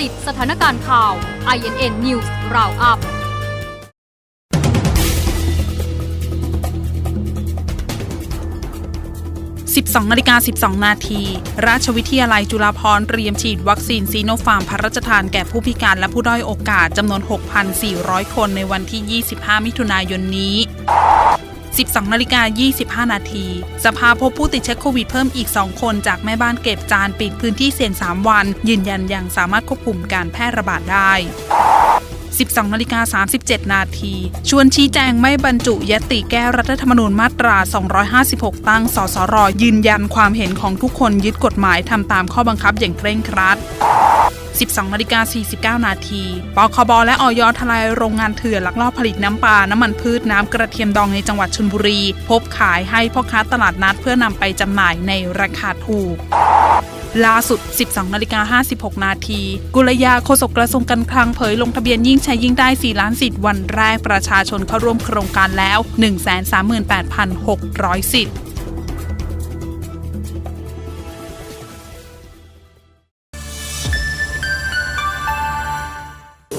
ติดสถานการณ์ข่าว INN News Roundup 12นาฬิกา 12 นาที ราชวิทยาลัยจุฬาภรณ์เตรียมฉีดวัคซีนซีโนฟาร์มพระราชทานแก่ผู้พิการและผู้ด้อยโอกาสจำนวน 6,400 คนในวันที่ 25 มิถุนายนนี้ 12นาฬิกา25 นาที สภาพบผู้ติดเชื้อโควิดเพิ่มอีก 2 คนจากแม่บ้านเก็บจานปิดพื้นที่เสี่ยง 3 วัน ยืนยันยังสามารถควบคุมการแพร่ระบาดได้ 12นาฬิกา37 นาที ชวนชี้แจงไม่บรรจุยติแก้รัฐธรรมนูญมาตรา 256 ตั้ง สสร ยืนยันความเห็นของทุกคนยึดกฎหมายทำตามข้อบังคับอย่างเคร่งครัด 12นาฬิกา49 นาทีปคบและออยทลายโรงงานเถื่อนลักลอบผลิตน้ำปลา น้ำมันพืช น้ำกระเทียมดองในจังหวัดชลบุรี พบขายให้พ่อค้าตลาดนัดเพื่อนำไปจำหน่ายในราคาถูกล่าสุด 12 นาฬิกา 56 นาที กุลยาโฆษกกระทรวงการคลังเผยลงทะเบียนยิ่งใช้ยิ่งได้ 4 ล้านสิทธิ์วันแรกประชาชนเข้าร่วมโครงการแล้ว 138,600 สิทธิ์